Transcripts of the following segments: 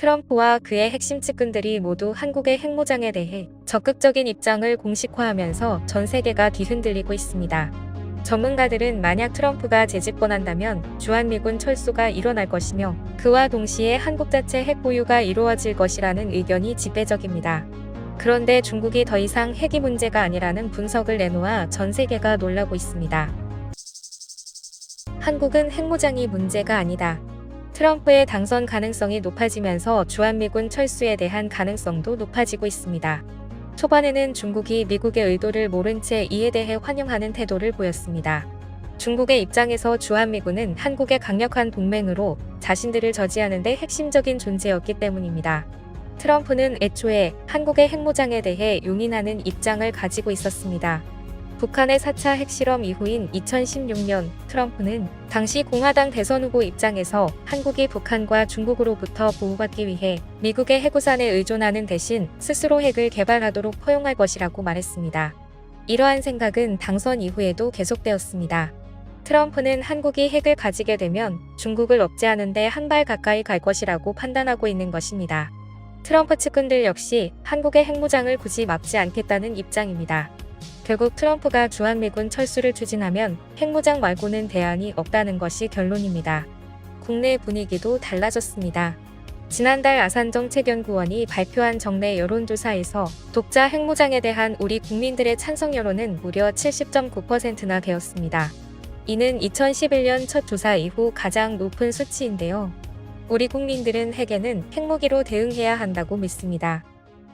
트럼프와 그의 핵심 측근들이 모두 한국의 핵무장에 대해 적극적인 입장을 공식화하면서 전 세계가 뒤흔들리고 있습니다. 전문가들은 만약 트럼프가 재집권한다면 주한미군 철수가 일어날 것이며 그와 동시에 한국 자체 핵 보유가 이루어질 것이라는 의견이 지배적입니다. 그런데 중국이 더 이상 핵이 문제가 아니라는 분석을 내놓아 전 세계가 놀라고 있습니다. 한국은 핵무장이 문제가 아니다. 트럼프의 당선 가능성이 높아지면서 주한미군 철수에 대한 가능성도 높아지고 있습니다. 초반에는 중국이 미국의 의도를 모른 채 이에 대해 환영하는 태도를 보였습니다. 중국의 입장에서 주한미군은 한국의 강력한 동맹으로 자신들을 저지하는 데 핵심적인 존재였기 때문입니다. 트럼프는 애초에 한국의 핵무장에 대해 용인하는 입장을 가지고 있었습니다. 북한의 4차 핵실험 이후인 2016년 트럼프는 당시 공화당 대선 후보 입장에서 한국이 북한과 중국으로부터 보호받기 위해 미국의 해구산에 의존하는 대신 스스로 핵을 개발하도록 허용할 것이라고 말했습니다. 이러한 생각은 당선 이후에도 계속되었습니다. 트럼프는 한국이 핵을 가지게 되면 중국을 억제하는데 한 발 가까이 갈 것이라고 판단하고 있는 것입니다. 트럼프 측근들 역시 한국의 핵무장을 굳이 막지 않겠다는 입장입니다. 결국 트럼프가 주한미군 철수를 추진하면 핵무장 말고는 대안이 없다는 것이 결론입니다. 국내 분위기도 달라졌습니다. 지난달 아산정책연구원이 발표한 정례 여론조사에서 독자 핵무장에 대한 우리 국민들의 찬성 여론은 무려 70.9%나 되었습니다. 이는 2011년 첫 조사 이후 가장 높은 수치인데요. 우리 국민들은 핵에는 핵무기로 대응해야 한다고 믿습니다.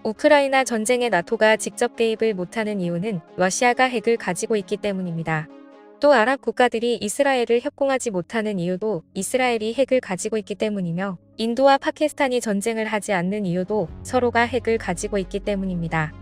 우크라이나 전쟁에 나토가 직접 개입을 못하는 이유는 러시아가 핵을 가지고 있기 때문입니다. 또 아랍 국가들이 이스라엘을 협공하지 못하는 이유도 이스라엘이 핵을 가지고 있기 때문이며 인도와 파키스탄이 전쟁을 하지 않는 이유도 서로가 핵을 가지고 있기 때문입니다.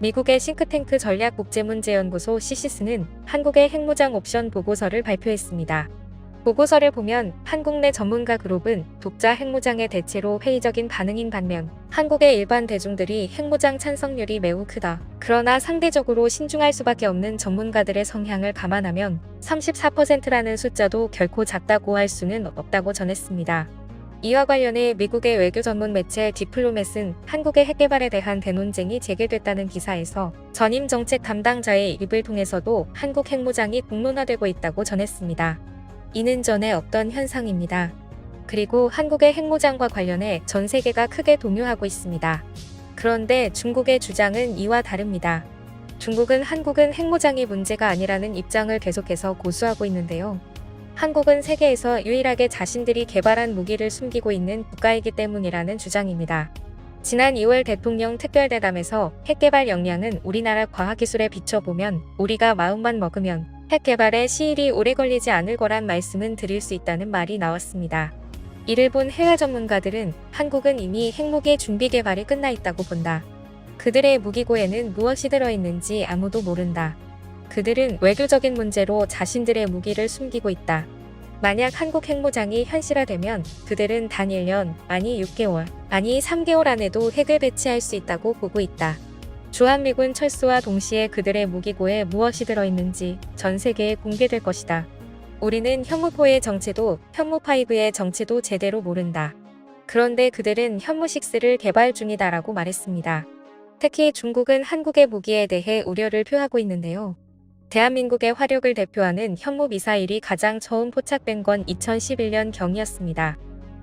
미국의 싱크탱크 전략국제문제연구소 CCS는 한국의 핵무장 옵션 보고서를 발표했습니다. 보고서를 보면 한국 내 전문가 그룹은 독자 핵무장의 대체로 회의적인 반응인 반면 한국의 일반 대중들이 핵무장 찬성률이 매우 크다. 그러나 상대적으로 신중할 수밖에 없는 전문가들의 성향을 감안하면 34%라는 숫자도 결코 작다고 할 수는 없다고 전했습니다. 이와 관련해 미국의 외교 전문 매체 디플로맷은 한국의 핵개발에 대한 대논쟁이 재개됐다는 기사에서 전임 정책 담당자의 입을 통해서도 한국 핵무장이 공론화되고 있다고 전했습니다. 이는 전에 없던 현상입니다. 그리고 한국의 핵무장과 관련해 전 세계가 크게 동요하고 있습니다. 그런데 중국의 주장은 이와 다릅니다. 중국은 한국은 핵무장이 문제가 아니라는 입장을 계속해서 고수하고 있는데요. 한국은 세계에서 유일하게 자신들이 개발한 무기를 숨기고 있는 국가이기 때문이라는 주장입니다. 지난 2월 대통령 특별대담에서 핵개발 역량은 우리나라 과학기술에 비춰보면 우리가 마음만 먹으면 핵 개발에 시일이 오래 걸리지 않을 거란 말씀은 드릴 수 있다는 말이 나왔습니다. 이를 본 해외 전문가들은 한국은 이미 핵무기 준비 개발이 끝나 있다고 본다. 그들의 무기고에는 무엇이 들어있는지 아무도 모른다. 그들은 외교적인 문제로 자신들의 무기를 숨기고 있다. 만약 한국 핵무장이 현실화되면 그들은 단 1년, 아니 6개월, 아니 3개월 안에도 핵을 배치할 수 있다고 보고 있다. 주한미군 철수와 동시에 그들의 무기고에 무엇이 들어있는지 전 세계에 공개될 것이다. 우리는 현무포의 정체도 현무5의 정체도 제대로 모른다. 그런데 그들은 현무6를 개발 중이다라고 말했습니다. 특히 중국은 한국의 무기에 대해 우려를 표하고 있는데요. 대한민국의 화력을 대표하는 현무 미사일이 가장 처음 포착된 건 2011년 경이었습니다.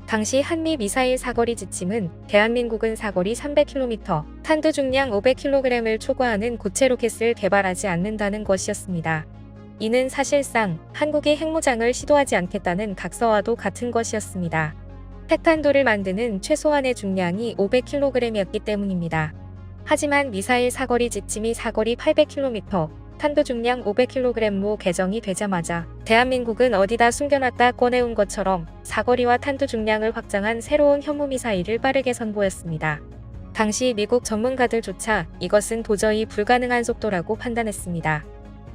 당시 한미 미사일 사거리 지침은 대한민국은 사거리 300km, 탄두 중량 500kg을 초과하는 고체 로켓을 개발하지 않는다는 것이었습니다. 이는 사실상 한국이 핵무장을 시도하지 않겠다는 각서와도 같은 것이었습니다. 핵탄두를 만드는 최소한의 중량이 500kg이었기 때문입니다. 하지만 미사일 사거리 지침이 사거리 800km, 탄두 중량 500kg로 개정이 되자마자 대한민국은 어디다 숨겨놨다 꺼내온 것처럼 사거리와 탄두 중량을 확장한 새로운 현무미사일을 빠르게 선보였습니다. 당시 미국 전문가들조차 이것은 도저히 불가능한 속도라고 판단했습니다.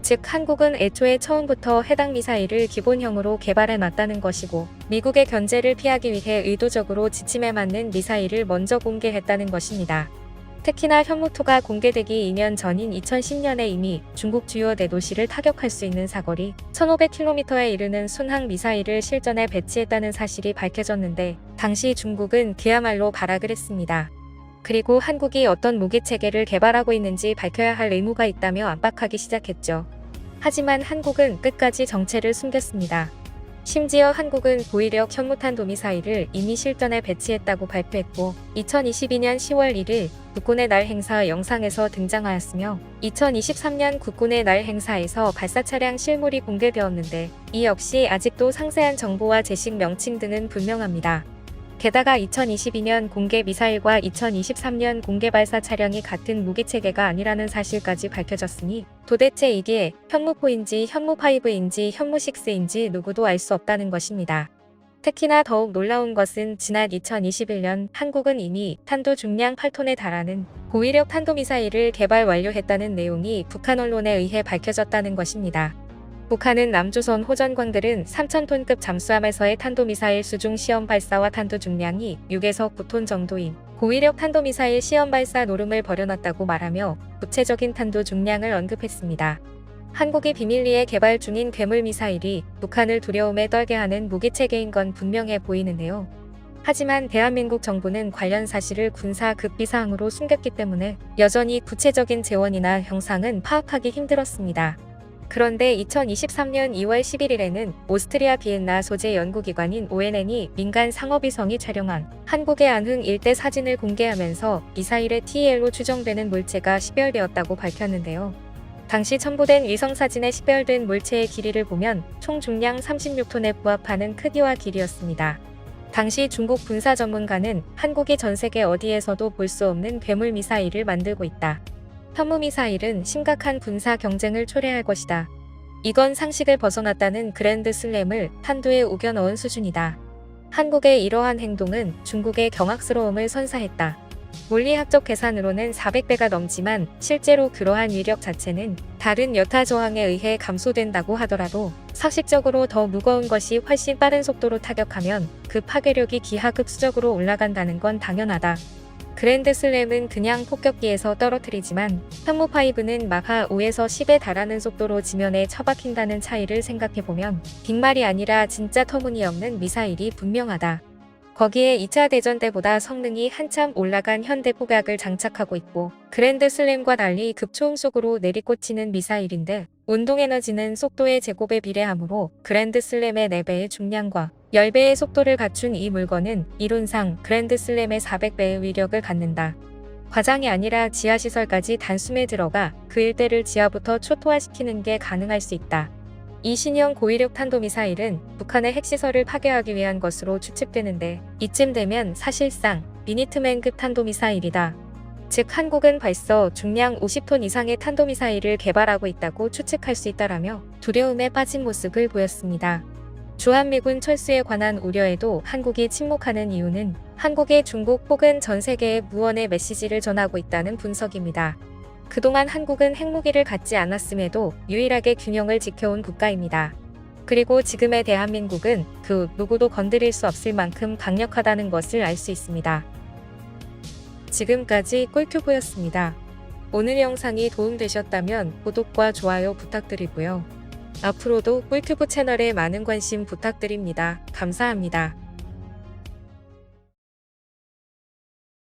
즉 한국은 애초에 처음부터 해당 미사일을 기본형으로 개발해 놨다는 것이고 미국의 견제를 피하기 위해 의도적으로 지침에 맞는 미사일을 먼저 공개했다는 것입니다. 특히나 현무토가 공개되기 2년 전인 2010년에 이미 중국 주요 대도시를 타격할 수 있는 사거리 1500km에 이르는 순항 미사일을 실전에 배치했다는 사실이 밝혀졌는데 당시 중국은 그야말로 발악을 했습니다. 그리고 한국이 어떤 무기 체계를 개발하고 있는지 밝혀야 할 의무가 있다며 압박하기 시작했죠. 하지만 한국은 끝까지 정체를 숨겼습니다. 심지어 한국은 고위력 현무탄도 미사일을 이미 실전에 배치했다고 발표했고 2022년 10월 1일 국군의 날 행사 영상에서 등장하였으며 2023년 국군의 날 행사에서 발사 차량 실물이 공개되었는데 이 역시 아직도 상세한 정보와 제식 명칭 등은 불명합니다. 게다가 2022년 공개 미사일과 2023년 공개 발사 차량이 같은 무기 체계가 아니라는 사실까지 밝혀졌으니 도대체 이게 현무4인지 현무5인지 현무6인지 누구도 알 수 없다는 것입니다. 특히나 더욱 놀라운 것은 지난 2021년 한국은 이미 탄도 중량 8톤에 달하는 고위력 탄도미사일을 개발 완료했다는 내용이 북한 언론에 의해 밝혀졌다는 것입니다. 북한은 남조선 호전광들은 3,000톤급 잠수함에서의 탄도미사일 수중 시험 발사와 탄도 중량이 6에서 9톤 정도인 고위력 탄도미사일 시험 발사 노름을 벌여놨다고 말하며 구체적인 탄도 중량을 언급했습니다. 한국이 비밀리에 개발 중인 괴물 미사일이 북한을 두려움에 떨게 하는 무기 체계인 건 분명해 보이는데요. 하지만 대한민국 정부는 관련 사실을 군사 급비사항으로 숨겼기 때문에 여전히 구체적인 재원이나 형상은 파악하기 힘들었습니다. 그런데 2023년 2월 11일에는 오스트리아 비엔나 소재 연구기관인 ONN이 민간 상업위성이 촬영한 한국의 안흥 일대 사진을 공개하면서 미사일의 TEL로 추정되는 물체가 식별되었다고 밝혔는데요. 당시 첨부된 위성 사진에 식별된 물체의 길이를 보면 총 중량 36톤에 부합하는 크기와 길이였습니다. 당시 중국 군사 전문가는 한국이 전 세계 어디에서도 볼 수 없는 괴물 미사일을 만들고 있다. 현무 미사일은 심각한 군사 경쟁을 초래할 것이다. 이건 상식을 벗어났다는 그랜드 슬램을 탄두에 우겨 넣은 수준이다. 한국의 이러한 행동은 중국의 경악스러움을 선사했다. 물리학적 계산으로는 400배가 넘지만 실제로 그러한 위력 자체는 다른 여타 저항에 의해 감소된다고 하더라도 상식적으로 더 무거운 것이 훨씬 빠른 속도로 타격하면 그 파괴력이 기하급수적으로 올라간다는 건 당연하다. 그랜드 슬램은 그냥 폭격기에서 떨어뜨리지만 현무5는 마하 5에서 10에 달하는 속도로 지면에 처박힌다는 차이를 생각해보면 빅말이 아니라 진짜 터무니없는 미사일이 분명하다. 거기에 2차 대전 때보다 성능이 한참 올라간 현대 포각을 장착하고 있고 그랜드 슬램과 달리 급초음속으로 내리꽂히는 미사일인데 운동 에너지는 속도의 제곱에 비례하므로 그랜드 슬램의 4배의 중량과 10배의 속도를 갖춘 이 물건은 이론상 그랜드 슬램의 400배의 위력을 갖는다. 과장이 아니라 지하시설까지 단숨에 들어가 그 일대를 지하부터 초토화시키는 게 가능할 수 있다. 이 신형 고위력 탄도미사일은 북한의 핵시설을 파괴하기 위한 것으로 추측되는데 이쯤 되면 사실상 미니트맨급 탄도미사일이다. 즉 한국은 벌써 중량 50톤 이상의 탄도미사일을 개발하고 있다고 추측할 수 있다라며 두려움에 빠진 모습을 보였습니다. 주한미군 철수에 관한 우려에도 한국이 침묵하는 이유는 한국이 중국 혹은 전 세계에 무언의 메시지를 전하고 있다는 분석입니다. 그동안 한국은 핵무기를 갖지 않았음에도 유일하게 균형을 지켜온 국가입니다. 그리고 지금의 대한민국은 그 누구도 건드릴 수 없을 만큼 강력하다는 것을 알 수 있습니다. 지금까지 꿀튜브였습니다. 오늘 영상이 도움되셨다면 구독과 좋아요 부탁드리고요. 앞으로도 꿀튜브 채널에 많은 관심 부탁드립니다. 감사합니다.